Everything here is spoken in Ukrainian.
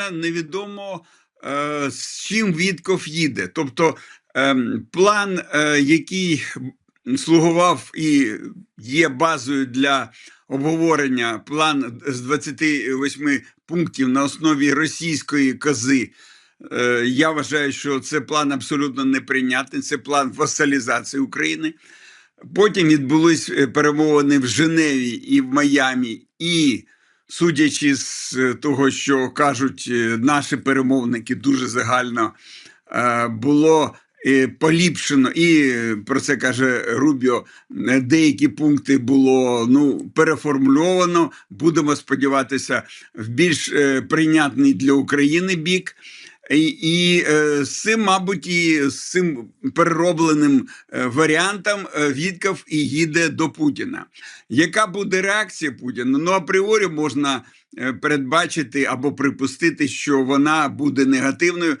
реально невідомо, е, з чим Вітков їде. Тобто ем, план, е, який слугував і є базою для обговорення, план з 28 пунктів на основі російської кози. Е, Я вважаю, що це план абсолютно неприйнятний. Це план васалізації України. Потім відбулись е, перемовини в Женеві і в Майамі, і судячи з е, того, що кажуть е, наші перемовники, дуже загально е, було поліпшено, і про це каже Рубіо. Деякі пункти було ну переформульовано. Будемо сподіватися, в більш прийнятний для України бік. І, е, з цим, мабуть, і з цим переробленим е, варіантом е, Вітков і їде до Путіна. Яка буде реакція Путіна? Ну, апріорі можна передбачити або припустити, що вона буде негативною.